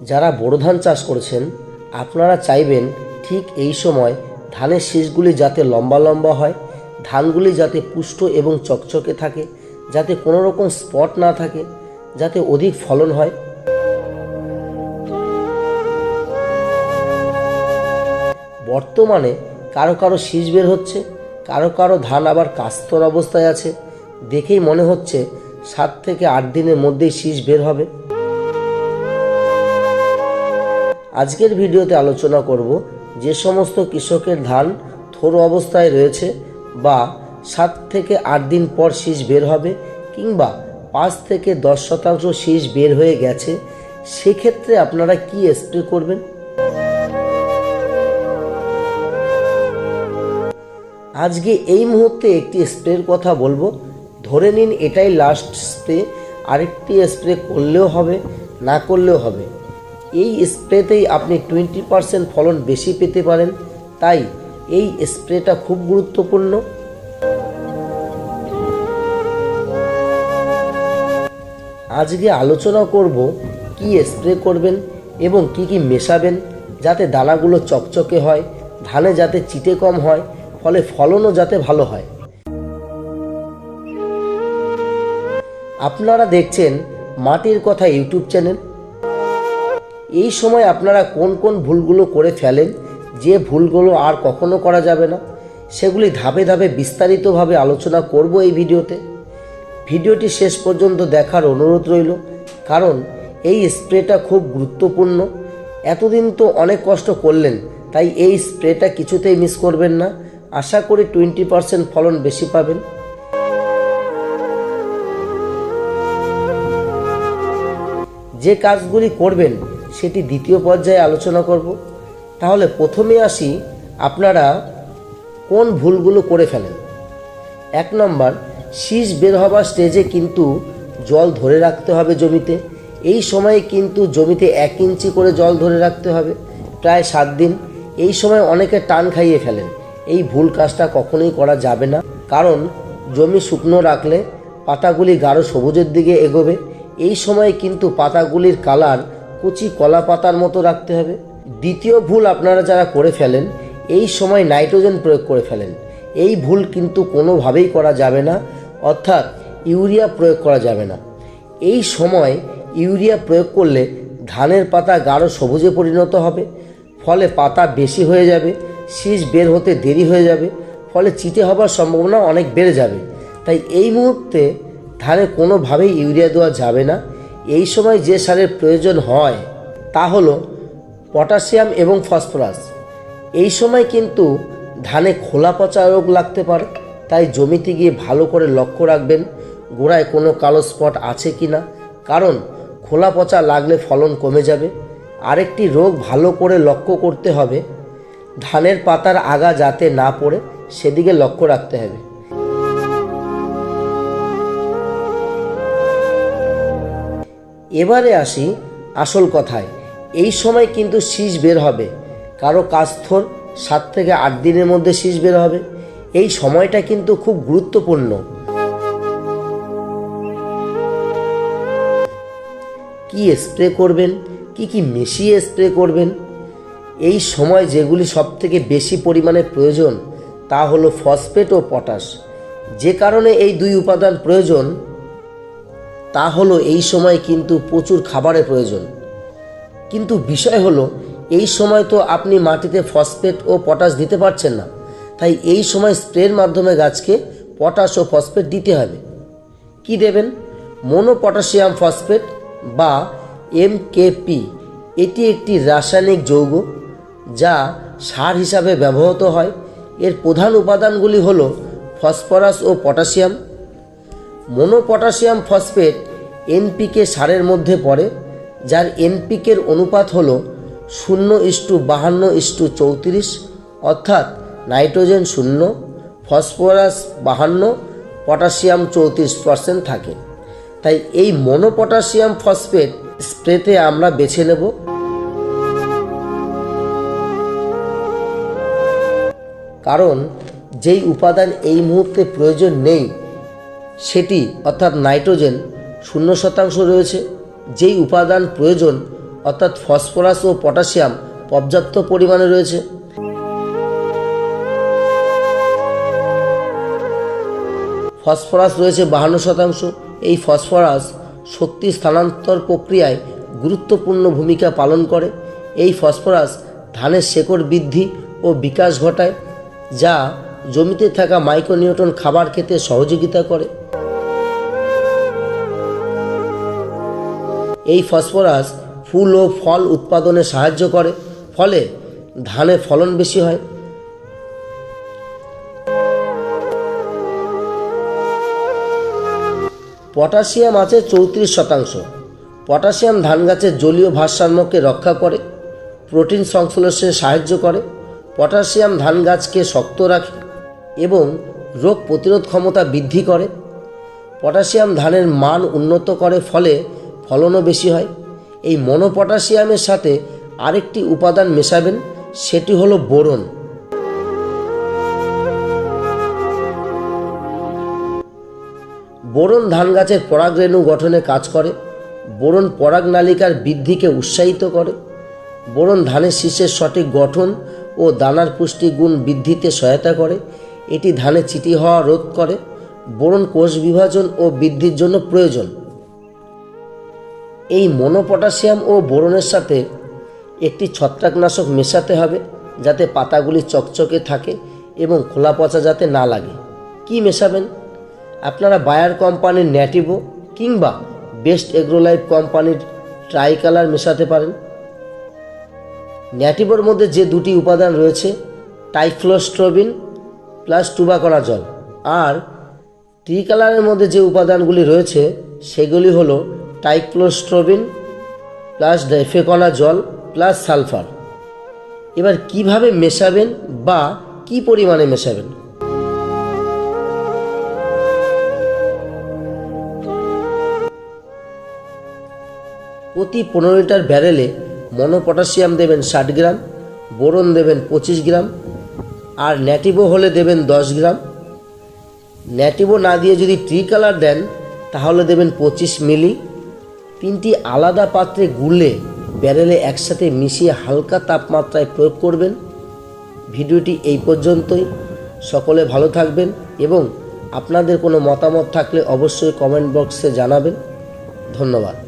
যারা বড় ধান চাষ করেছেন, আপনারা চাইবেন ঠিক এই সময় ধানের শীষগুলি যাতে লম্বা লম্বা হয়, ধানগুলি যাতে পুষ্ট এবং চকচকে থাকে, যাতে কোনো রকম স্পট না থাকে, যাতে অধিক ফলন হয়। বর্তমানে কারও কারও শীষ বের হচ্ছে, কারও কারও ধান আবার কাস্তর অবস্থায় আছে। দেখেই মনে হচ্ছে সাত থেকে আট দিনের মধ্যেই শীষ বের হবে। আজকের ভিডিওতে আলোচনা করব যে সমস্ত কৃষকের ধান থোর অবস্থায় রয়েছে বা সাত থেকে আট দিন পর শীষ বের হবে কিংবা পাঁচ থেকে দশ শতাংশ শীষ বের হয়ে গেছে, সেক্ষেত্রে আপনারা কি স্প্রে করবেন? আজকে এই মুহূর্তে একটি স্প্রের কথা বলব। ধরে নিন এটাই লাস্ট স্প্রে আরেকটি স্প্রে করলেও হবে, না করলেও হবে। এই স্প্রেতেই আপনি টোয়েন্টি পারসেন্ট ফলন বেশি পেতে পারেন। তাই এই স্প্রেটা খুব গুরুত্বপূর্ণ। আজকে আলোচনা করব, কি স্প্রে করবেন এবং কি কি মেশাবেন যাতে দানাগুলো চকচকে হয়, ধানে যাতে চিটে কম হয়, ফলে ফলনও যাতে ভালো হয়। আপনারা দেখছেন মাটির কথা ইউটিউব চ্যানেল। এই সময় আপনারা কোন কোন ভুলগুলো করে ফেলেন? যে ভুলগুলো আর কখনো করা যাবে না। সেগুলি ধাপে ধাপে বিস্তারিতভাবে আলোচনা করব এই ভিডিওতে। ভিডিওটি শেষ পর্যন্ত দেখার অনুরোধ রইল, কারণ এই স্প্রেটা খুব গুরুত্বপূর্ণ। এতদিন তো অনেক কষ্ট করলেন, তাই এই স্প্রেটা কিছুতেই মিস করবেন না। আশা করি টোয়েন্টি পারসেন্ট ফলন বেশি পাবেন। যে কাজগুলি করবেন সেটি দ্বিতীয় পর্যায়ে আলোচনা করব। তাহলে প্রথমে আসি আপনারা কোন ভুলগুলো করে ফেলেন। এক নম্বর, শীষ বের হবার স্টেজে কিন্তু জল ধরে রাখতে হবে জমিতে। এই সময়ে কিন্তু জমিতে এক ইঞ্চি করে জল ধরে রাখতে হবে, প্রায় সাত দিন। এই সময় অনেকে টান খাইয়ে ফেলেন। এই ভুল কাজটা কখনোই করা যাবে না। কারণ জমি শুকনো রাখলে পাতাগুলি গাঢ় সবুজের দিকে এগোবে। এই সময়ে কিন্তু পাতাগুলির কালার কুচি কলা পাতার মতো রাখতে হবে। দ্বিতীয় ভুল আপনারা যারা করে ফেলেন, এই সময় নাইট্রোজেন প্রয়োগ করে ফেলেন। এই ভুল কিন্তু কোনোভাবেই করা যাবে না, অর্থাৎ ইউরিয়া প্রয়োগ করা যাবে না। এই সময় ইউরিয়া প্রয়োগ করলে ধানের পাতা গাঢ় সবুজে পরিণত হবে, ফলে পাতা বেশি হয়ে যাবে, শীষ বের হতে দেরি হয়ে যাবে, ফলে চিটে হবার সম্ভাবনা অনেক বেড়ে যাবে। তাই এই মুহূর্তে ধানে কোনোভাবেই ইউরিয়া দেওয়া যাবে না। এই সময় যে সারের প্রয়োজন হয়, তা হলো পটাশিয়াম এবং ফসফরাস। এই সময় কিন্তু ধানে খোলা পচা রোগ লাগতে পারে, তাই জমিতে গিয়ে ভালো করে লক্ষ্য রাখবেন, গোড়ায় কোনো কালো স্পট আছে কি না কারণ খোলা পচা লাগলে ফলন কমে যাবে। আরেকটি রোগ ভালো করে লক্ষ্য করতে হবে, ধানের পাতার আগা যাতে না পড়ে, সেদিকে লক্ষ্য রাখতে হবে। এবারে আসি আসল কথায়। এই সময় কিন্তু শীষ বের হবে। কারও কাস্থর সাত থেকে আট দিনের মধ্যে শীষ বের হবে। এই সময়টা কিন্তু খুব গুরুত্বপূর্ণ। কি স্প্রে করবেন? কি কি মিশিয়ে স্প্রে করবেন? এই সময় যেগুলি সব থেকে বেশি পরিমাণে প্রয়োজন তা হলো ফসফেট ও পটাশ। যে কারণে এই দুই উপাদান প্রয়োজন তা হলো এই সময় কিন্তু প্রচুর খাবারের প্রয়োজন। কিন্তু বিষয় হলো, এই সময় তো আপনি মাটিতে ফসফেট ও পটাশ দিতে পারছেন না। তাই এই সময় স্প্রের মাধ্যমে গাছকে পটাশ ও ফসফেট দিতে হবে। কি দেবেন? মোনো পটাশিয়াম ফসফেট বা এমকেপি এটি একটি রাসায়নিক যৌগ যা সার হিসাবে ব্যবহৃত হয়। এর প্রধান উপাদানগুলি হল ফসফরাস ও পটাশিয়াম। মোনোপটাশিয়াম ফসফেট এনপিকে সারের মধ্যে পড়ে, যার এনপিকের অনুপাত হল শূন্য ইস্টু বাহান্ন ইস্টু চৌত্রিশ, অর্থাৎ নাইট্রোজেন শূন্য, ফসফরাস বাহান্ন, পটাশিয়াম চৌত্রিশ পার্সেন্ট থাকে। তাই এই মোনোপটাশিয়াম ফসফেট স্প্রেতে আমরা বেছে নেব। কারণ যেই উপাদান এই মুহূর্তে প্রয়োজন নেই সেটি, অর্থাৎ নাইট্রোজেন, শূন্য শতাংশ রয়েছে, যেই উপাদান প্রয়োজন, অর্থাৎ ফসফরাস ও পটাশিয়াম পর্যাপ্ত পরিমাণে রয়েছে। ফসফরাস রয়েছে বাহান্ন শতাংশ। এই ফসফরাস শক্তি স্থানান্তর প্রক্রিয়ায় গুরুত্বপূর্ণ ভূমিকা পালন করে। এই ফসফরাস ধানের শেকড় বৃদ্ধি ও বিকাশ ঘটায়, যা জমিতে থাকা মাইক্রোনিউটন খাবার খেতে সহযোগিতা করে। এই ফসফরাস ফুল ও ফল উৎপাদনে সাহায্য করে, ফলে ধানে ফলন বেশি হয়। পটাশিয়াম আছে চৌত্রিশ শতাংশ। পটাশিয়াম ধান গাছের জলীয় ভারসাম্যকে রক্ষা করে, প্রোটিন সংশ্লেষে সাহায্য করে, পটাশিয়াম ধান গাছকে শক্ত রাখে এবং রোগ প্রতিরোধ ক্ষমতা বৃদ্ধি করে। পটাশিয়াম ধানের মান উন্নত করে, ফলে ফলনও বেশি হয়। এই মনোপটাশিয়ামের সাথে আরেকটি উপাদান মেশাবেন, সেটি হলো বোরন। বোরন ধান গাছের পরাগরেণু গঠনে কাজ করে, বোরন পরাগ নালিকার বৃদ্ধিকে উৎসাহিত করে, বোরন ধানের শীষের সঠিক গঠন ও দানার পুষ্টি গুণ বৃদ্ধিতে সহায়তা করে, এটি ধানে চিটি হওয়া রোধ করে, বোরন কোষ বিভাজন ও বৃদ্ধির জন্য প্রয়োজন। এই মনোপটাশিয়াম ও বোরনের সাথে একটি ছত্রাকনাশক মেশাতে হবে যাতে পাতাগুলি চকচকে থাকে এবং খোলা পচা যাতে না লাগে। কি মেশাবেন? আপনারা বায়ার কোম্পানির ন্যাটিভো কিংবা বেস্ট এগ্রোলাইফ কোম্পানির ট্রাই কালার মেশাতে পারেন। ন্যাটিভোর মধ্যে যে দুটি উপাদান রয়েছে, টাইফ্লোস্ট্রোবিন প্লাস টুবাকরা জল আর ট্রি কালারের মধ্যে যে উপাদানগুলি রয়েছে, সেগুলি হলো টাইক্লোস্ট্রোবিন প্লাস ডাইফেকনা জল প্লাস সালফার এবার কীভাবে মেশাবেন বা কি পরিমাণে মেশাবেন? প্রতি পনেরো লিটার ব্যারেলে মনোপটাশিয়াম দেবেন ষাট গ্রাম, বোরন দেবেন পঁচিশ গ্রাম, আর ন্যাটিভো হলে দেবেন দশ গ্রাম। ন্যাটিভো না দিয়ে যদি ট্রি কালার দেন, তাহলে দেবেন পঁচিশ মিলি। তিনটি আলাদা পাত্রে গুলে ব্যারেলে একসাথে মিশিয়ে হালকা তাপমাত্রায় প্রয়োগ করবেন। ভিডিওটি এই পর্যন্তই। সকলে ভালো থাকবেন এবং আপনাদের কোনো মতামত থাকলে অবশ্যই কমেন্ট বক্সে জানাবেন। ধন্যবাদ।